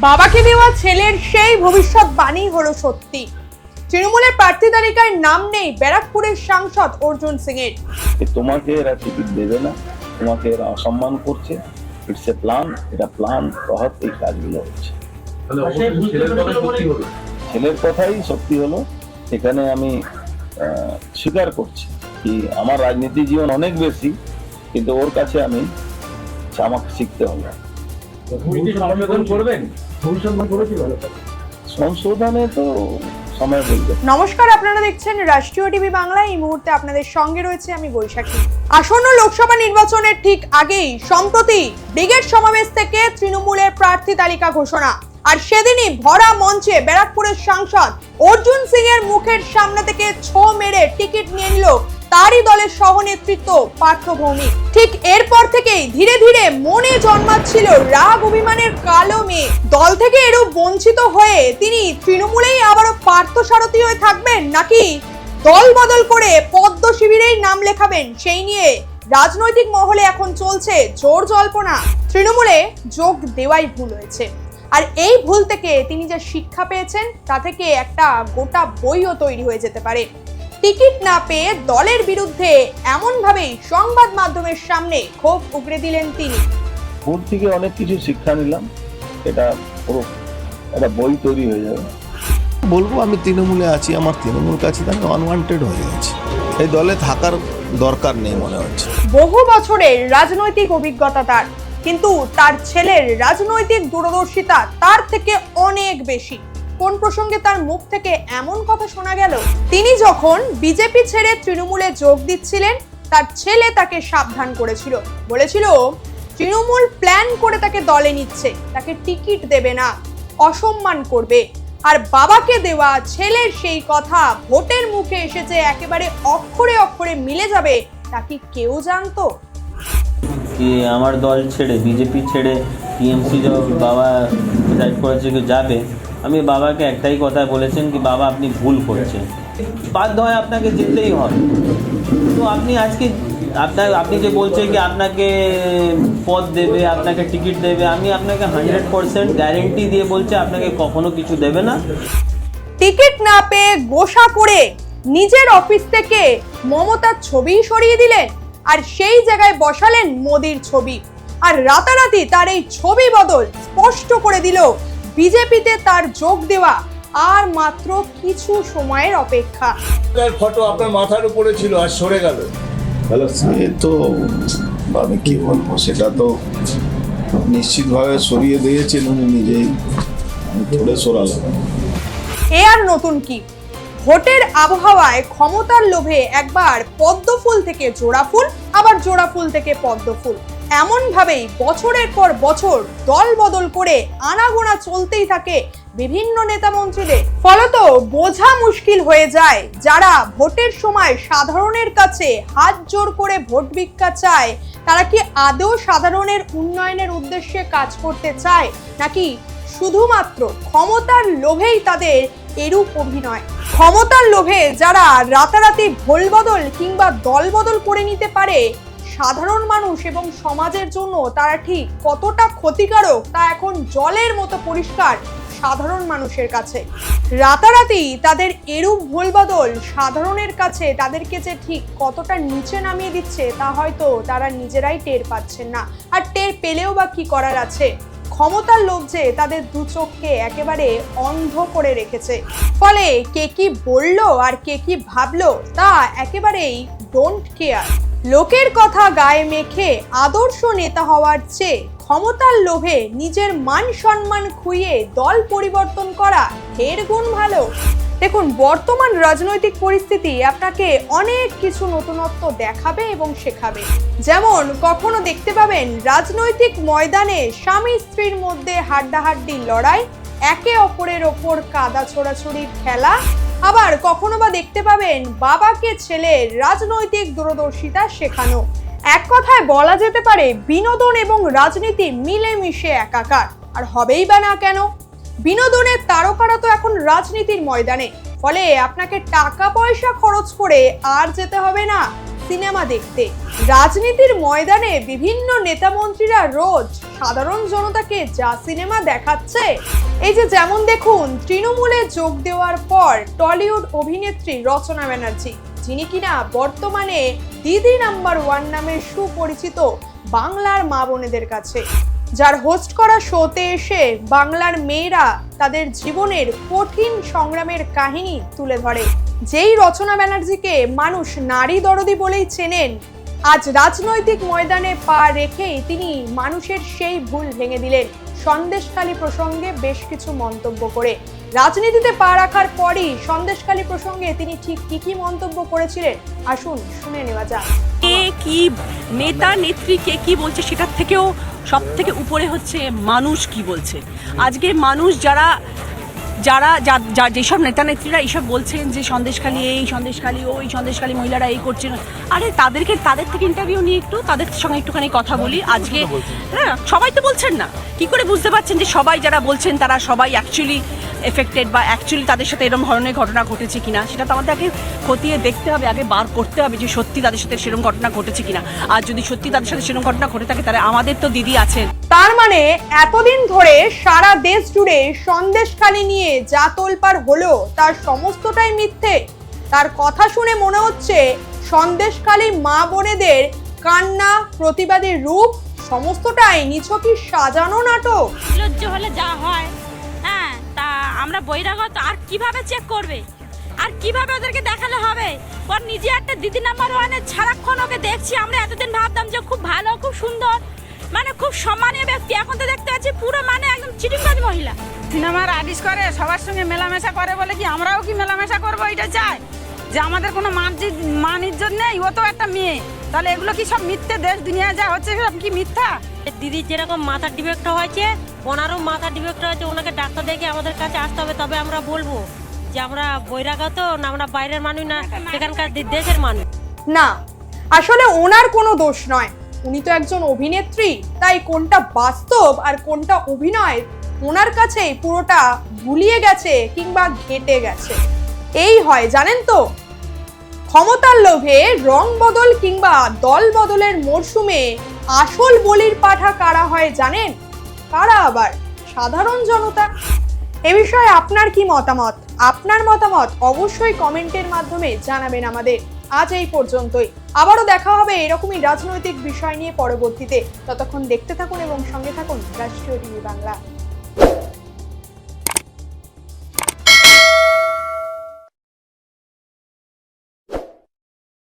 বাবাকে দেওয়া ছেলের সেই ভবিষ্যৎ বাণী হলো সত্যি। তৃণমূলের প্রার্থী তালিকায় নাম নেই ব্যারাকপুরের সাংসদ অর্জুন সিং এর তোমাকে এরা টিকিট দেবে না তোমাকে এরা অসম্মান করছে। ইটস এ প্ল্যান এটা প্ল্যান তহত এই কাজগুলো হচ্ছে। ছেলের কথাই সত্যি হলো। এখানে আমি আহ, স্বীকার করছি কি আমার রাজনীতি জীবন অনেক বেশি কিন্তু ওর কাছে আমি আমাকে শিখতে হবে করবেন? ভবিষ্যৎ করেছি ভালো সংশোধনে তো সময় বলবে নমস্কার আপনারা দেখছেন রাষ্ট্রীয় টিভি বাংলা। এই মুহূর্তে আপনাদের সঙ্গে রয়েছে আমি বৈশাখী। আসন্ন লোকসভা নির্বাচনের ঠিক আগেই সম্প্রতি ব্রিগেড সমাবেশ থেকে তৃণমূলের প্রার্থী তালিকা ঘোষণা। আর সেদিনই ভরা মঞ্চে ব্যারাকপুরের সাংসদ অর্জুন সিং এর মুখের সামনে থেকে ছো মেরে টিকিট নিয়ে নিল তারই দলের সহনেতৃত্ব পার্থ ভৌমিক ঠিক এরপর থেকেই ধীরে ধীরে মনে জন্মাচ্ছিল রাগ অভিমানের মেয়ে দল থেকে এরূপ বঞ্চিত হয়ে তিনি তৃণমূলেই আবারও পার্থ সারথী হয়ে থাকবেন নাকি দল বদল করে পদ্ম শিবিরেই নাম লেখাবেন সেই নিয়ে রাজনৈতিক মহলে এখন চলছে জোর জল্পনা। তৃণমূলে যোগ দেওয়াই ভুল হয়েছে। আর এই ভুল থেকে তিনি যে শিক্ষা পেয়েছেন, তা থেকে একটা গোটা বইও তৈরি হয়ে যেতে পারে। টিকিট না পেয়ে দলের বিরুদ্ধে এমনভাবেই সংবাদ মাধ্যমের সামনে ক্ষোভ উগড়ে দিলেন তিনি। ভুল থেকে অনেক কিছু শিক্ষা নিলাম। এটা পুরো একটা বই তৈরি হয়ে যাবে। বলব আমি তৃণমূলে আছি আমার তৃণমূল কাছে আমি অনওয়ান্টেড হয়ে গেছি। এই দলে থাকার দরকার নেই মনে হচ্ছে। বহু বছরের রাজনৈতিক অভিজ্ঞতা তার কিন্তু তার ছেলের রাজনৈতিক দূরদর্শিতা তার থেকে অনেক বেশি। কোন প্রসঙ্গে তার মুখ থেকে এমন কথা শোনা গেল? তিনি যখন বিজেপি ছেড়ে তৃণমূলে যোগ দিচ্ছিলেন তার ছেলে তাকে সাবধান করেছিল। বলেছিল তৃণমূল প্ল্যান করে তাকে দলে নিচ্ছে। তাকে টিকিট দেবে না, অসম্মান করবে। আর বাবাকে দেওয়া ছেলের সেই কথা ভোটের মুখে এসেছে, একেবারে অক্ষরে অক্ষরে মিলে যাবে, তা কি কেউ জানতো? আমার দল ছেড়ে, বিজেপি ছেড়ে টিএমসি বাবা ডিসাইড করেছে কি যাবে, আমি বাবাকে একটাই কথা বলেছেন কি, বাবা আপনি ভুল করছেন। বাধ্য হয় আপনাকে যেতেই হয় তো আপনি আজকে আপনার, আপনি যে বলছেন কি আপনাকে পদ দেবে, আপনাকে টিকিট দেবে, আমি আপনাকে হান্ড্রেড পার্সেন্ট গ্যারেন্টি দিয়ে বলছি, আপনাকে কখনো কিছু দেবে না। টিকিট না পেয়ে গোসা করে নিজের অফিস থেকে মমতার ছবি সরিয়ে দিলেন আর সেই জায়গায় বসালেন মোদির ছবি। আর রাতারাতি তার এই ছবি বদল স্পষ্ট করে দিল বিজেপিতে তার যোগ দেওয়া। আর মাত্র কিছু সময়ের অপেক্ষা। তার ফটো আপনার মাথার উপরে ছিল আর সরে গেল। তাহলে সে তো আমি কি বলব সেটা তো নিশ্চিতভাবে সরিয়ে দিয়েছেন উনি নিজেই। আমি থোড়ে সরালাম। এ আর নতুন কি? ভোটের আবহাওয়ায় ক্ষমতার লোভে একবার পদ্ম ফুল থেকে জোড়া ফুল আবার জোড়া ফুল থেকে পদ্ম ফুল এমন ভাবেই বছরের পর বছর দল বদল করে আনাগোনা চলতেই থাকে বিভিন্ন নেতা মন্ত্রীদের। ফলত বোঝা মুশকিল হয়ে যায়। যারা ভোটের সময় সাধারণের কাছে হাত জোর করে ভোট ভিক্ষা চায়, তারা কি আদৌ সাধারণের উন্নয়নের উদ্দেশ্যে কাজ করতে চায়? নাকি শুধুমাত্র ক্ষমতার লোভেই তাদের এরূপ অভিনয়? ক্ষমতার লোভে যারা রাতারাতি ভোল বদল কিংবা দল বদল করে নিতে পারে, সাধারণ মানুষ এবং সমাজের জন্য তারা ঠিক কতটা ক্ষতিকারক তা এখন জলের মতো পরিষ্কার সাধারণ মানুষের কাছে। রাতারাতি তাদের এরূপ ভুল বদল সাধারণের কাছে তাদেরকে যে ঠিক কতটা নিচে নামিয়ে দিচ্ছে তা হয়তো তারা নিজেরাই টের পাচ্ছেন না। আর টের পেলেও বা কি করার আছে? ক্ষমতার লোভ যে তাদের দু চোখকে একেবারে অন্ধ করে রেখেছে। ফলে কে কি বলল আর কে কি ভাবলো তা একেবারেই ডোন্ট কেয়ার লোকের কথা গায়ে মেখে আদর্শ নেতা হওয়ার চেয়ে ক্ষমতার লোভে নিজের মান সম্মান খুইয়ে দল পরিবর্তন করা ঢের গুণ ভালো। দেখুন, বর্তমান রাজনৈতিক পরিস্থিতি আপনাকে অনেক কিছু নতুনত্ব দেখাবে এবং শেখাবে। যেমন, কখনো দেখতে পাবেন রাজনৈতিক ময়দানে স্বামী স্ত্রীর মধ্যে হাড্ডাহাড্ডি লড়াই, একে অপরের ওপর কাদা ছোড়াছুড়ির খেলা আবার কখনো বা দেখতে পাবেন বাবাকে ছেলের রাজনৈতিক দূরদর্শিতা শেখানো। এক কথায় বলা যেতে পারে বিনোদন এবং রাজনীতি মিলেমিশে একাকার। আর হবেই বা না কেন? বিনোদনের তারকারা তো এখন রাজনীতির ময়দানে। ফলে আপনাকে টাকা পয়সা খরচ করে আর যেতে হবে না। সিনেমা দেখতে। রাজনীতির ময়দানে বিভিন্ন নেতা মন্ত্রীরা রোজ সাধারণ জনতাকে যা সিনেমা দেখাচ্ছে, এই যে যেমন দেখুন, তৃণমূলে যোগ দেওয়ার পর টলিউড অভিনেত্রী রচনা ব্যানার্জি, যিনি কিনা বর্তমানে দিদি নাম্বার ওয়ান নামে সুপরিচিত বাংলার মা বোনেদের কাছে। যার হোস্ট করা শোতে এসে বাংলার মেয়েরা তাদের জীবনের কঠিন সংগ্রামের কাহিনী তুলে ধরে। যেই রচনা ব্যানার্জিকে মানুষ নারী দরদি বলেই চেনেন, আজ রাজনৈতিক ময়দানে পা রেখেই তিনি মানুষের সেই ভুল ভেঙে দিলেন। সন্দেশখালী প্রসঙ্গে বেশ কিছু মন্তব্য করে। রাজনীতিতে পা রাখার পরই সন্দেশখালী প্রসঙ্গে তিনি ঠিক কি কি মন্তব্য করেছিলেন? আসুন শুনে নেওয়া যাক। কে, কি নেতা, নেত্রী, কে কি বলছে সেটার থেকেও সব থেকে উপরে হচ্ছে মানুষ কি বলছে। আজকে মানুষ যারা যারা যা- যা যেসব নেতা নেত্রীরা এইসব বলছেন যে সন্দেশখালী এই সন্দেশখালী ওই সন্দেশখালী মহিলারা এই করছেন। আরে তাদেরকে তাদের থেকে ইন্টারভিউ নিয়ে একটু তাদের সঙ্গে একটুখানি কথা বলি। আজকে হ্যাঁ সবাই তো বলছেন না। কি করে বুঝতে পারছেন যে সবাই যারা বলছেন তারা সবাই অ্যাকচুয়ালি এফেক্টেড বা অ্যাকচুয়ালি তাদের সাথে এরকম ধরনের ঘটনা ঘটেছে কিনা? সেটা তো আমাদের আগে খতিয়ে দেখতে হবে আগে বার করতে হবে যে সত্যি তাদের সাথে সেরকম ঘটনা ঘটেছে কিনা। আর যদি সত্যি তাদের সাথে সেরকম ঘটনা ঘটে থাকে তাহলে আমাদের তো দিদি আছেন। তার মানে এতদিন ধরে সারা দেশ জুড়ে সন্দেশখালী নিয়ে যা তোলপাড় হলো তার সমস্তটাই মিথ্যে। তার কথা শুনে মনে হচ্ছে সন্দেশকালী মা বোনেদের কান্না, প্রতিবাদী রূপ, সমস্তটাই নিছকই সাজানো নাটক। লজ্জ হলে যা হয় হ্যাঁ তা আমরা বহিরাগত আর কীভাবে চেক করবে? আর কীভাবে ওদেরকে দেখালে হবে? ওর নিজে একটা দিদি নাম্বার ওয়ানে সারাক্ষণ ওকে দেখছি, আমরা এতদিন ভাবতাম যে খুব ভালো, খুব সুন্দর মানে খুব সম্মানীয় ব্যক্তি। এখন তো দেখতে পাচ্ছি পুরো মানে একদম চিটিংবাজ মহিলা। সিনেমার আর্টিস্ট করে সবার সঙ্গে মেলামেশা করে বলে কি আমরাও কি মেলামেশা করব? এটা চাই। যে আমাদের কোনো মান মান ইজ্জত নেই ও তো একটা মেয়ে। তাহলে এগুলো কি সব মিথ্যে দেশ দুনিয়া যা হচ্ছে সব কি মিথ্যা? দিদির যেরকম মাথার ডিফেক্ট হয়েছে ওনারও মাথার ডিফেক্ট হয়েছে ওনাকে ডাক্তার দেখে আমাদের কাছে আসতে হবে তবে আমরা বলব যে আমরা বৈরাগত না আমরা বাইরের মানুষ না সেখানকার দেশের মানুষ। না আসলে ওনার কোনো দোষ নয়। উনি তো একজন অভিনেত্রী তাই কোনটা বাস্তব আর কোনটা অভিনয় ওনার কাছেই পুরোটা ভুলিয়ে গেছে কিংবা ঘেটে গেছে। এই হয়, জানেন তো? ক্ষমতার লোভে রং বদল কিংবা দল বদলের মরশুমে আসল বলির পাঠা কারা হয় জানেন? কারা আবার? সাধারণ জনতা? এ বিষয়ে আপনার কি মতামত? আপনার মতামত অবশ্যই কমেন্টের মাধ্যমে জানাবেন আমাদের। আজ এই পর্যন্তই। আবারও দেখা হবে এরকমই রাজনৈতিক বিষয় নিয়ে পরবর্তীতে। ততক্ষণ দেখতে থাকুন এবং সঙ্গে থাকুন রাষ্ট্রীয় টিভি বাংলা।